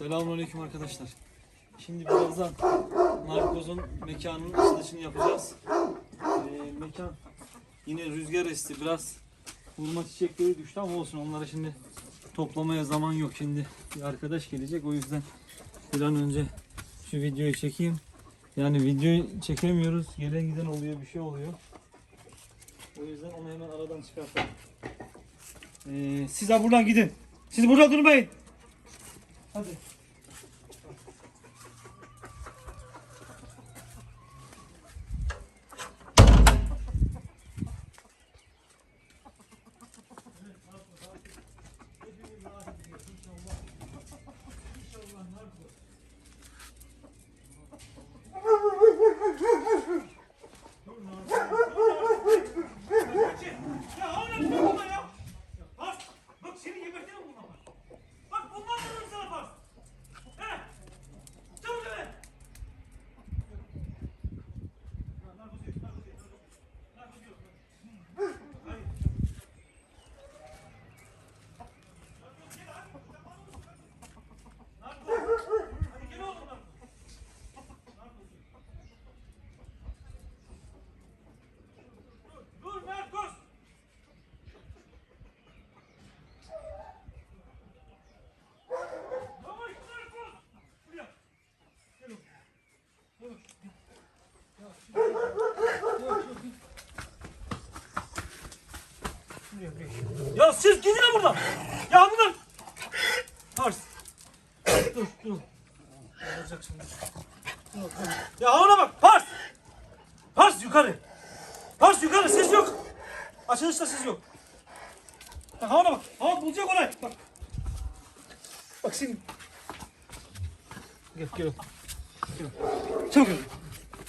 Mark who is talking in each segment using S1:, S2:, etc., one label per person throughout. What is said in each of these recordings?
S1: Selamünaleyküm arkadaşlar. Şimdi birazdan Narkoz'un mekanının açılışını yapacağız. Ee, mekan yine rüzgar esti biraz. Hurma çiçekleri düştü ama olsun onları şimdi toplamaya zaman yok şimdi. Bir arkadaş gelecek o yüzden bir an önce şu videoyu çekeyim. Yani videoyu çekemiyoruz. Gelen giden oluyor bir şey oluyor. O yüzden onu hemen aradan çıkartalım. Ee, siz buradan gidin. Siz burada durmayın. Hadi.
S2: Ya oğlum ne bunlar ya? Bas! Bak seni gebertirim bundan bak. Bak bundan vururum sana bas. He! Çabuk eve! Narkoz yok, narkoz yok, narkoz yok. Narkoz yok. Hayır. Narkoz gel abi. Narkoz. Hadi gel oğlum narkoz. Narkoz yok. Dur, dur narkoz. Yavaş narkoz. Buraya. Gel oğlum. Yavaş. Yavaş. Buraya, buraya. Ya siz gidin buradan. Ya bunlar. Pars. Dur dur. Olacak şimdi. Dur, dur. Ya ona bak. Pars. Pars yukarı. Pars yukarı ses yok. Açılışta ses yok. Bak havana bak. Hava bulacak olay. Bak. Bak şimdi. Gel gel. Gel. Çabuk gel.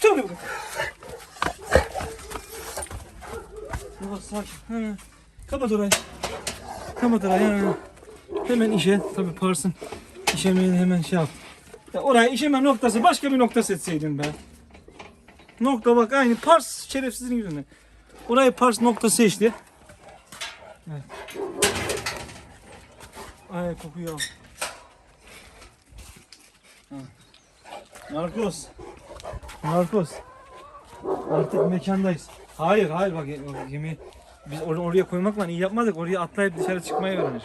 S2: Çabuk gel. Yavaş sakin. Hemen. Kapat orayı. Kapat orayı hemen. Hemen işe. Tabii Pars'ın işemeğini hemen şey yap. Ya oraya işeme noktası başka bir nokta seçseydin be. Nokta bak aynı Pars şerefsizin yüzünden. Orayı Pars nokta seçti. Evet. Ay kokuyor. Ha. Narkos. Artık mekandayız. Hayır hayır bak bak yemeği biz or- oraya koymakla iyi yapmadık. Oraya atlayıp dışarı çıkmayı öğrenir.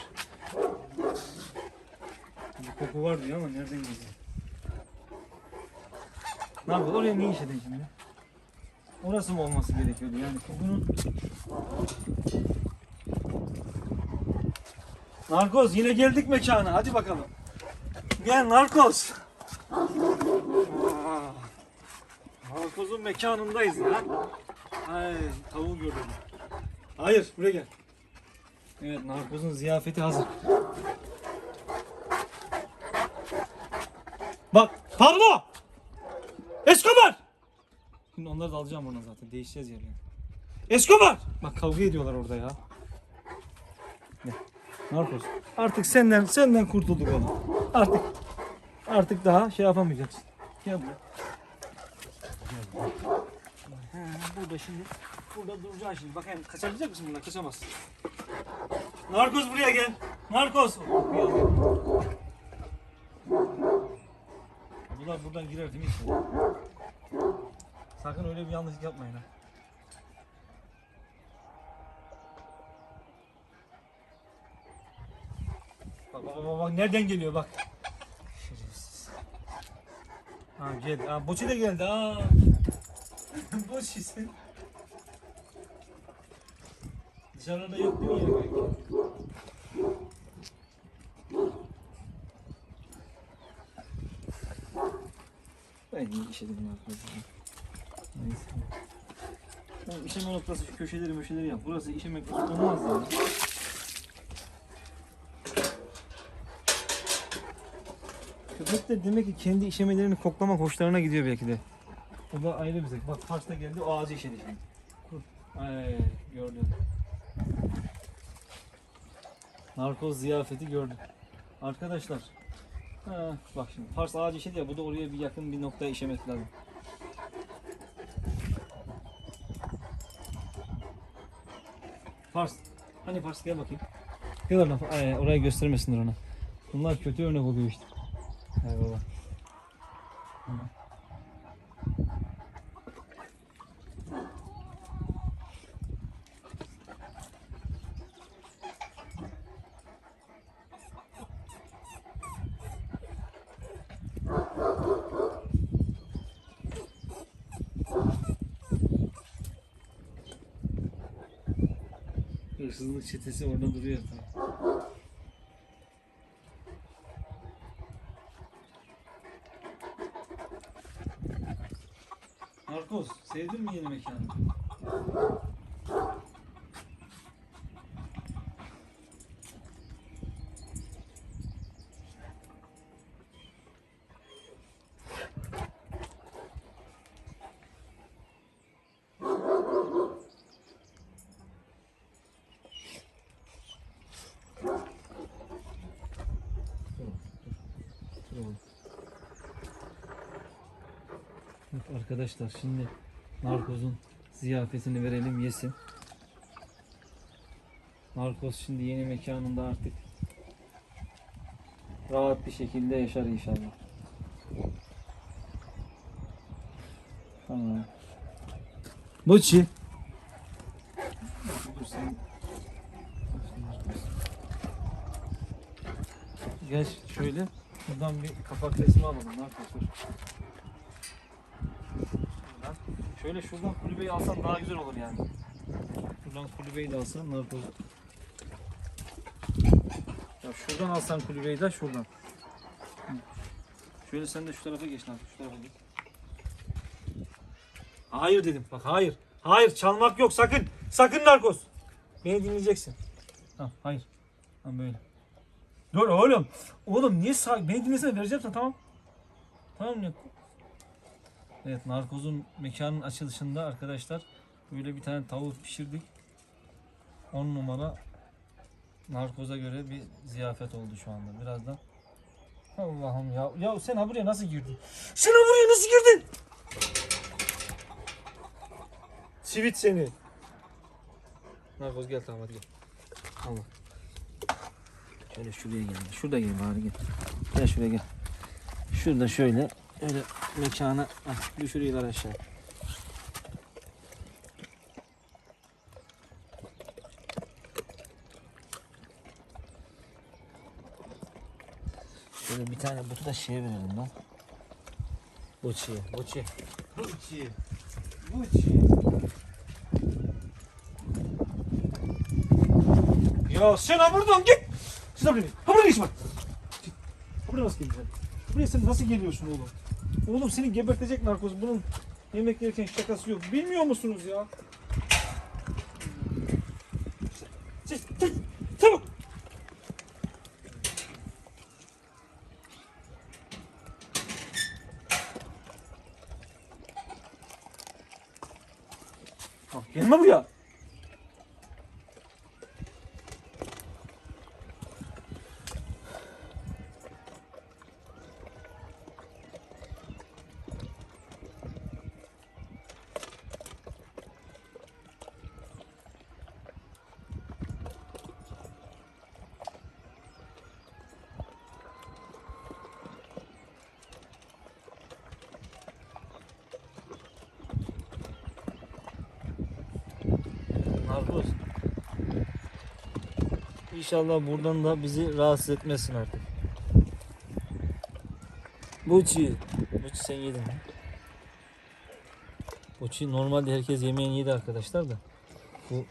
S2: Bir koku var diyor ama nereden geliyor? Ne yapıyor? Oraya niye işledin şimdi? Orası mı olması gerekiyordu yani kokunun? Narkoz yine geldik mekana hadi bakalım. Gel Narkoz. Narkoz'un mekanındayız ya. Ay tavuğu gördüm. Hayır buraya gel. Evet Narkoz'un ziyafeti hazır. Bak Pablo! Escobar! Şimdi onları da alacağım oradan zaten. Değişeceğiz yerlerini. Escobar! Bak kavga ediyorlar orada ya. Ne? Narkoz. Artık senden senden kurtulduk oğlum. Artık artık daha şey yapamayacaksın. Gel buraya. Gel buraya. He, burada şimdi burada duracaksın şimdi. Bakayım kaçabilecek misin bundan? Kaçamazsın. Narkoz buraya gel. Narkoz. Bunlar buradan girer değil mi? Sakın öyle bir yanlışlık yapmayın ha. Bak bak bak, bak nereden geliyor bak. Şerefsiz. Ha geldi. Ha Boçi de geldi. Ha. Boçi sen. Dışarıda yok değil mi? Ben iyi işedim arkadaşlar. Neyse. Tamam işeme noktası şu köşeleri möşeleri yap. Burası işeme olmaz ya. Köpek de demek ki kendi işemelerini koklamak hoşlarına gidiyor belki de. O da ayrı bir zevk. Bak Pars'ta geldi o ağacı işedi şimdi. Ay gördüm. Narkoz ziyafeti gördüm. Arkadaşlar. Ha, bak şimdi Pars ağacı işedi ya bu da oraya bir yakın bir noktaya işemesi lazım. Pars. Hani Pars gel bakayım. Gel oradan. Ay, orayı göstermesinler ona. Bunlar kötü örnek oluyor işte.
S1: Eyvallah. Hırsızlık çetesi orada duruyor tabii. Narkoz, sevdin mi yeni mekanı? Evet arkadaşlar şimdi Narkoz'un ziyafetini verelim yesin. Narkoz şimdi yeni mekanında artık rahat bir şekilde yaşar inşallah. Tamam. Buçi. Gel şöyle. Buradan bir kapak resmi alalım. Ne yapıyorsun? Şöyle şuradan kulübeyi alsan daha güzel olur yani. Şuradan kulübeyi de alsan narkoz. Ya şuradan alsan kulübeyi de şuradan. Şöyle sen de şu tarafa geç narkoz. Şu tarafa geç. Hayır dedim. Bak hayır. Hayır çalmak yok sakın. Sakın narkoz. Beni dinleyeceksin. Ha, hayır. Ha, böyle. Dur oğlum. Oğlum niye sağ... Beni dinlesene vereceğim sana tamam. Tamam mı? Evet narkozun mekanın açılışında arkadaşlar böyle bir tane tavuk pişirdik. 10 numara narkoza göre bir ziyafet oldu şu anda. Birazdan Allah'ım ya. Ya sen ha buraya nasıl girdin? Sen ha buraya nasıl girdin? Sivit seni. Narkoz gel tamam hadi gel. Allah. Şöyle şuraya gel. Şurada gel bari gel. Gel şuraya gel. Şurada şöyle öyle mekana ah, düşürüyorlar aşağı. Şöyle bir tane butu da şeye verelim lan. Boçiye, boçiye. Boçiye. Boçiye. Ya sen ha buradan git. Siz buraya. Ha buraya iş var. Ha nasıl geleceksin? Buraya sen nasıl geliyorsun oğlum? Oğlum seni gebertecek narkoz. Bunun yemek yerken şakası yok. Bilmiyor musunuz ya? Çabuk. Bak gelme buraya. Narkoz. İnşallah buradan da bizi rahatsız etmesin artık. Buçi. Buçi sen yedin? Buçi normalde herkes yemeğini yedi arkadaşlar da. Bu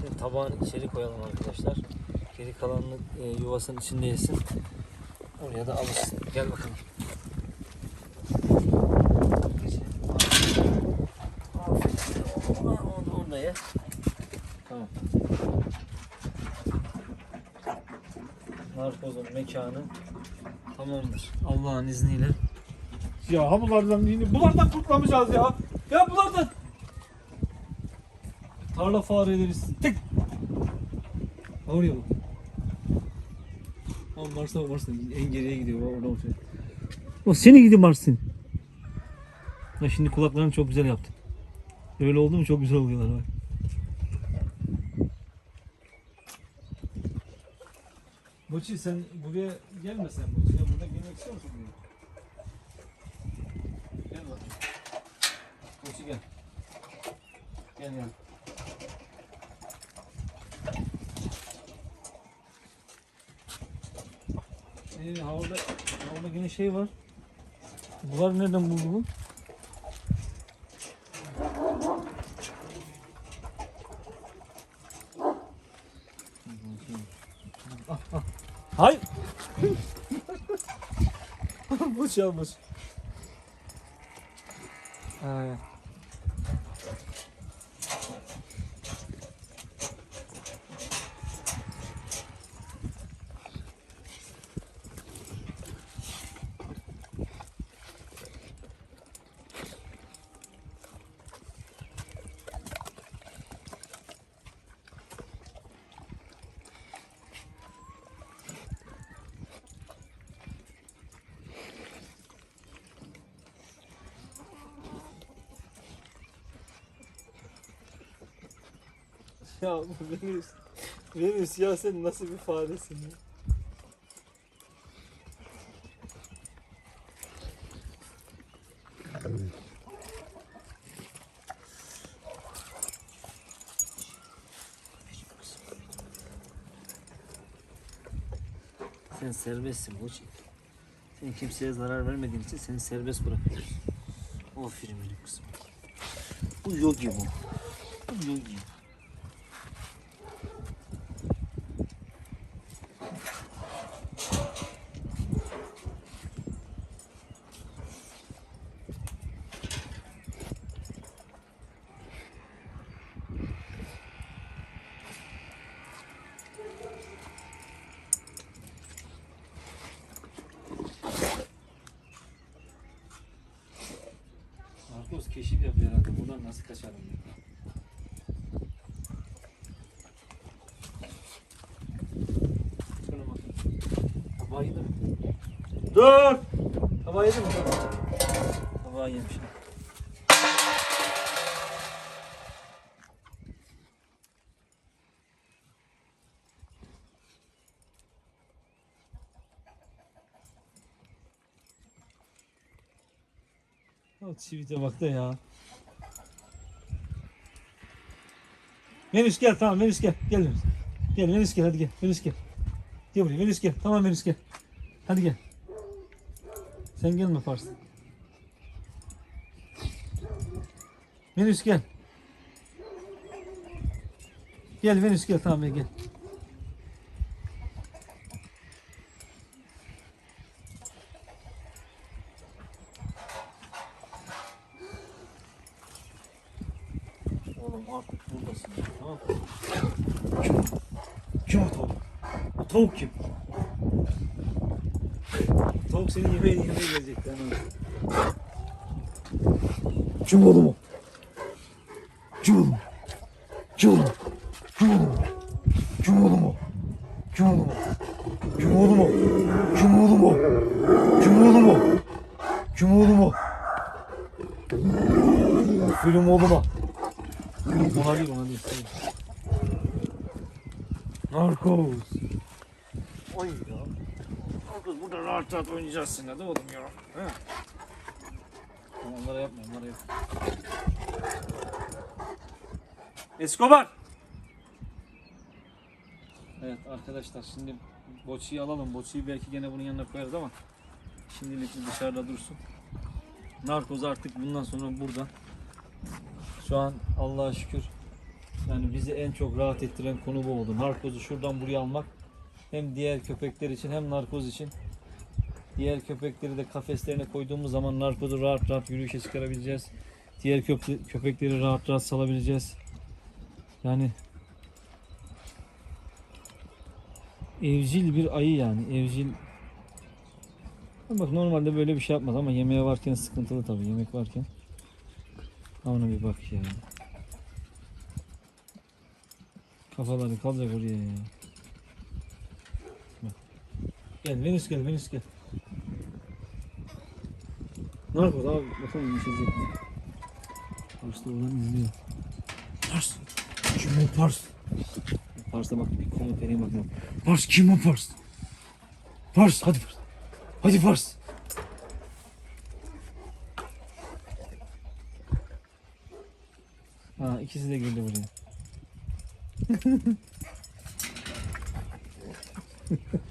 S1: Şimdi tabağını içeri koyalım arkadaşlar. Geri kalanını e, yuvasının içinde yesin. Oraya da alışsın. Gel bakalım. Onu, onu, onu da ye. Tamam. Narkozun mekanı tamamdır. Allah'ın izniyle.
S2: Ya ha bunlardan yine bunlardan kurtulamayacağız ya. Ya bunlardan.
S1: Tarla fareleri tık. Oraya bak.
S2: Ama Mars'a Mars'a en geriye gidiyor. Orada oturuyor. O seni gidi Mars'ın. Ya şimdi kulaklarını çok güzel yaptın. Öyle oldu mu çok güzel oluyorlar bak. Boçi sen buraya gelmesen Boçi ya burada gelmek istiyor musun buraya? Gel bakayım. Boçi gel. Gel gel. Ee, havada, havada yine şey var. Bular nereden buldu bu? Ah, ah. Hayır. bu çalmış. Evet. Ya bu Venüs, Venüs ya sen nasıl bir faresin ya?
S1: Sen serbestsin Boçi. Sen kimseye zarar vermediğin için seni serbest bırakıyoruz. Aferin benim kızım. Bu yogi bu. Bu yogi.
S2: Marcos herhalde. Buradan nasıl kaçarım? Tabağı yedi mi? Dur! Tabağı yedi mi? Tabağı yemiş. O çivite bak da ya. Venüs gel tamam Venüs gel. Gel Venüs. Gel Venüs gel hadi gel. Venüs gel. Gel buraya Venüs gel. Tamam Venüs gel. Hadi gel. Sen gelme Pars. Venüs gel. Gel Venüs gel tamam gel.
S1: Oğlum artık buradasın. Tamam mı?
S2: Kim o tavuk? O tavuk kim? Tavuk senin yemeğini yemeye gelecek. lan oğlum.
S3: Kim oğlum o? Kim? Kim oğlum? Kim oğlum? Kim oğlum o? Kim oğlum o? Kim oğlum o? Kim oğlum o? Kim oğlum o? Kim oğlum o? Film oğlum o.
S2: Ona değil ona değil.
S3: Narkoz.
S1: Oy ya. Kız burada rahat rahat oynayacaksın hadi oğlum ya. He.
S2: Onlara yapma onlara yapma. Escobar! Evet arkadaşlar şimdi boçiyi alalım. Boçiyi belki gene bunun yanına koyarız ama şimdilik dışarıda dursun. Narkoz artık bundan sonra burada. Şu an Allah'a şükür yani bizi en çok rahat ettiren konu bu oldu. Narkozu şuradan buraya almak hem diğer köpekler için hem narkoz için Diğer köpekleri de kafeslerine koyduğumuz zaman narkozu rahat rahat yürüyüşe çıkarabileceğiz. Diğer köpe- köpekleri rahat rahat salabileceğiz. Yani evcil bir ayı yani evcil. Bak normalde böyle bir şey yapmaz ama yemeğe varken sıkıntılı tabii yemek varken. Ona bir bak ya. Kafaları kalacak oraya ya. Gel Venüs gel Venüs gel. Narkoz abi bakalım düşecek mi? Pars'ta olan izliyor. Pars. Kim o Pars? Pars'ta bak bir komut vereyim bakayım. Pars kim o Pars? Pars hadi Pars. Hadi Pars. Ha ikisi de geldi buraya.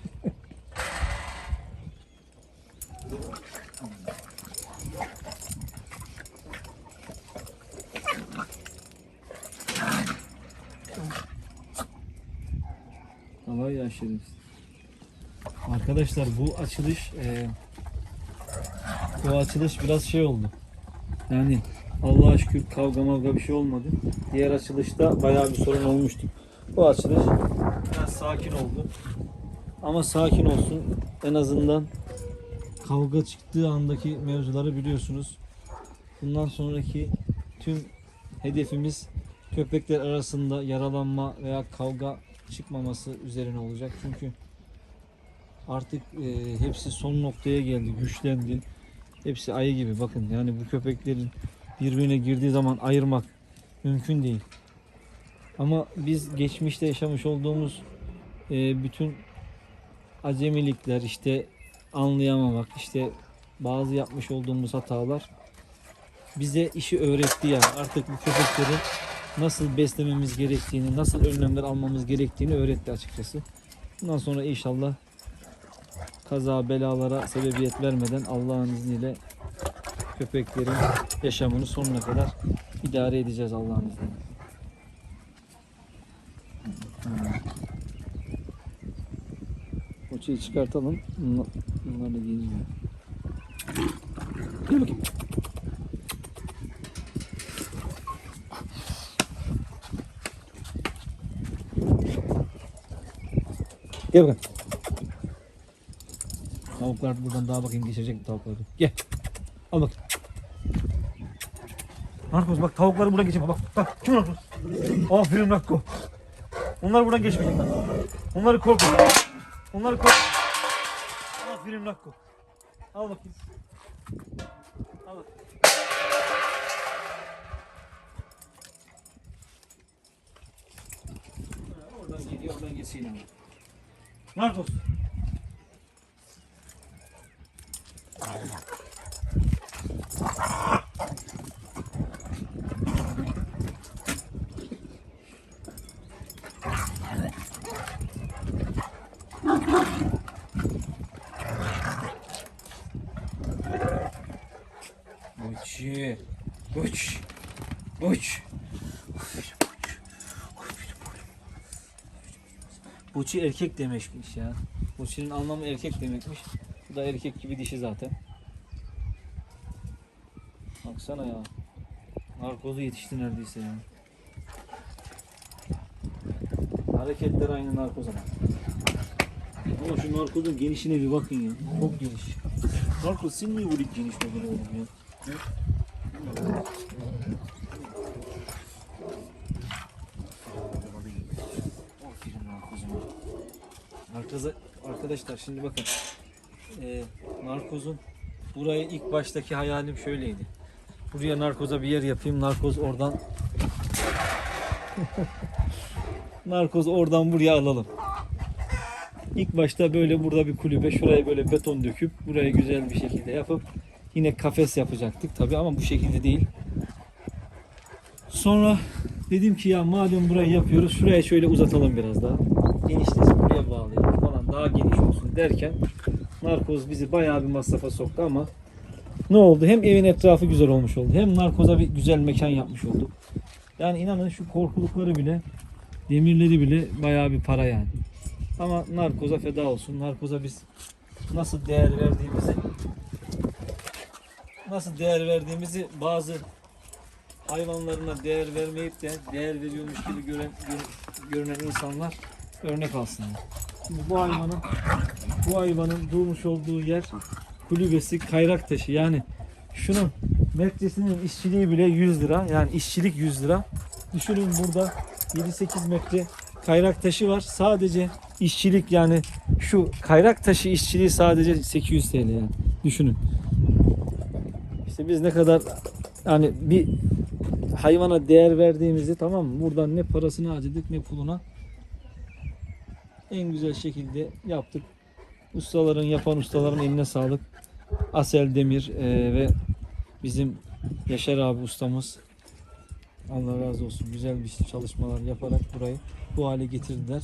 S2: Yaşarız. Arkadaşlar bu açılış e, bu açılış biraz şey oldu. Yani Allah'a şükür kavga mavga bir şey olmadı. Diğer açılışta bayağı bir sorun olmuştu. Bu açılış biraz sakin oldu. Ama sakin olsun. En azından kavga çıktığı andaki mevzuları biliyorsunuz. Bundan sonraki tüm hedefimiz köpekler arasında yaralanma veya kavga çıkmaması üzerine olacak. Çünkü artık e, hepsi son noktaya geldi, güçlendi. Hepsi ayı gibi bakın yani bu köpeklerin birbirine girdiği zaman ayırmak mümkün değil. Ama biz geçmişte yaşamış olduğumuz e, bütün acemilikler işte anlayamamak işte bazı yapmış olduğumuz hatalar bize işi öğretti yani artık bu köpekleri nasıl beslememiz gerektiğini, nasıl önlemler almamız gerektiğini öğretti açıkçası. Bundan sonra inşallah kaza belalara sebebiyet vermeden Allah'ın izniyle köpeklerin yaşamını sonuna kadar idare edeceğiz Allah'ın izniyle. Koçayı çıkartalım. Bunlar, bunlar da geliyor. Gel bakayım. Gel bakalım. Tavuklar buradan daha bakayım geçecek tavukları? Gel. Al bak. Narkoz bak tavukları buradan geçemez. Bak bak. Kim Narkoz? Aferin Narko. Onlar buradan geçmeyecekler. Onları korkun. Onları korkun. Aferin Narko. Al bakayım. Al bak. Oradan geliyor, oradan geçsin ama. Narkoz. Koçi. Koç. Koç. Buçi erkek demekmiş ya. Buçinin anlamı erkek demekmiş. Bu da erkek gibi dişi zaten. Baksana ya. Narkozu yetişti neredeyse ya. Hareketler aynı narkoz ama. Şu narkozun genişine bir bakın ya. Çok geniş. Narkoz sen niye böyle geniş böyle oğlum ya? Aferin narkozuma. Narkoza, arkadaşlar şimdi bakın. Ee, narkozun burayı ilk baştaki hayalim şöyleydi. Buraya narkoza bir yer yapayım. Narkoz oradan Narkoz oradan buraya alalım. İlk başta böyle burada bir kulübe şuraya böyle beton döküp burayı güzel bir şekilde yapıp yine kafes yapacaktık tabi ama bu şekilde değil. Sonra dedim ki ya madem burayı yapıyoruz şuraya şöyle uzatalım biraz daha. Daha geniş olsun derken narkoz bizi bayağı bir masrafa soktu ama ne oldu? Hem evin etrafı güzel olmuş oldu hem narkoza bir güzel mekan yapmış olduk. Yani inanın şu korkulukları bile demirleri bile bayağı bir para yani. Ama narkoza feda olsun. Narkoza biz nasıl değer verdiğimizi nasıl değer verdiğimizi bazı hayvanlarına değer vermeyip de değer veriyormuş gibi gören, gör- görünen insanlar örnek alsınlar. Şimdi bu hayvanın bu hayvanın durmuş olduğu yer kulübesi kayrak taşı yani şunun metresinin işçiliği bile 100 lira yani işçilik 100 lira. Düşünün burada 7-8 metre kayrak taşı var. Sadece işçilik yani şu kayrak taşı işçiliği sadece 800 TL yani. Düşünün. İşte biz ne kadar yani bir hayvana değer verdiğimizi tamam mı? Buradan ne parasını harcadık ne puluna en güzel şekilde yaptık. Ustaların yapan ustaların eline sağlık. Asel Demir e, ve bizim Yaşar abi ustamız Allah razı olsun. Güzel bir çalışmalar yaparak burayı bu hale getirdiler.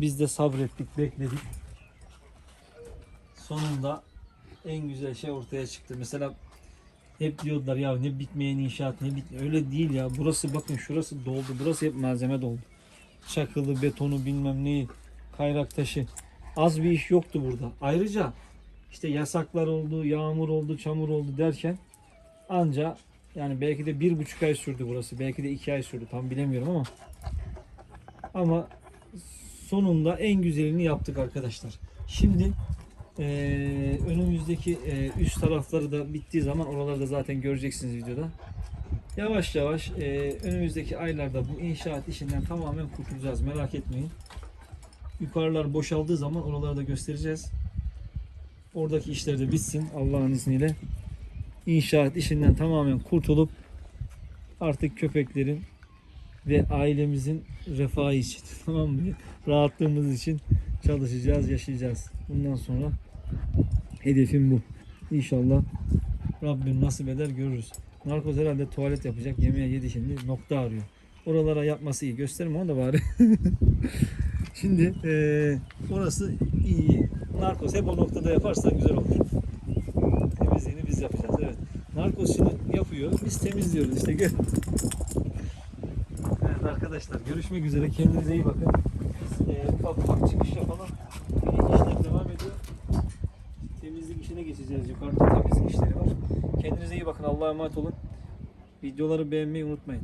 S2: Biz de sabrettik, bekledik. Sonunda en güzel şey ortaya çıktı. Mesela hep diyorlar ya ne bitmeyen inşaat ne bit öyle değil ya. Burası bakın şurası doldu. Burası hep malzeme doldu. Çakılı, betonu bilmem neyi, kayrak taşı. Az bir iş yoktu burada. Ayrıca işte yasaklar oldu, yağmur oldu, çamur oldu derken anca yani belki de bir buçuk ay sürdü burası. Belki de iki ay sürdü. Tam bilemiyorum ama ama sonunda en güzelini yaptık arkadaşlar. Şimdi eee, önümüzdeki eee, üst tarafları da bittiği zaman oraları da zaten göreceksiniz videoda. Yavaş yavaş eee, önümüzdeki aylarda bu inşaat işinden tamamen kurtulacağız. Merak etmeyin. Yukarılar boşaldığı zaman oraları da göstereceğiz. Oradaki işler de bitsin Allah'ın izniyle. İnşaat işinden tamamen kurtulup artık köpeklerin ve ailemizin refahı için tamam mı? Rahatlığımız için çalışacağız, yaşayacağız. Bundan sonra hedefim bu. İnşallah Rabbim nasip eder görürüz. Narkoz herhalde tuvalet yapacak. Yemeğe yedi şimdi. Nokta arıyor. Oralara yapması iyi. Gösterme onu da bari. şimdi eee, orası iyi. Narkoz hep o noktada yaparsa güzel olur. Temizliğini biz yapacağız. Evet. Narkoz şimdi yapıyor. Biz temizliyoruz işte. Gel. Evet arkadaşlar görüşmek üzere. Kendinize iyi bakın. E, ufak ufak çıkış yapalım. Bir işler devam ediyor. Temizlik işine geçeceğiz. Yukarıda temizlik işleri var. Kendinize iyi bakın. Allah'a emanet olun. Videoları beğenmeyi unutmayın.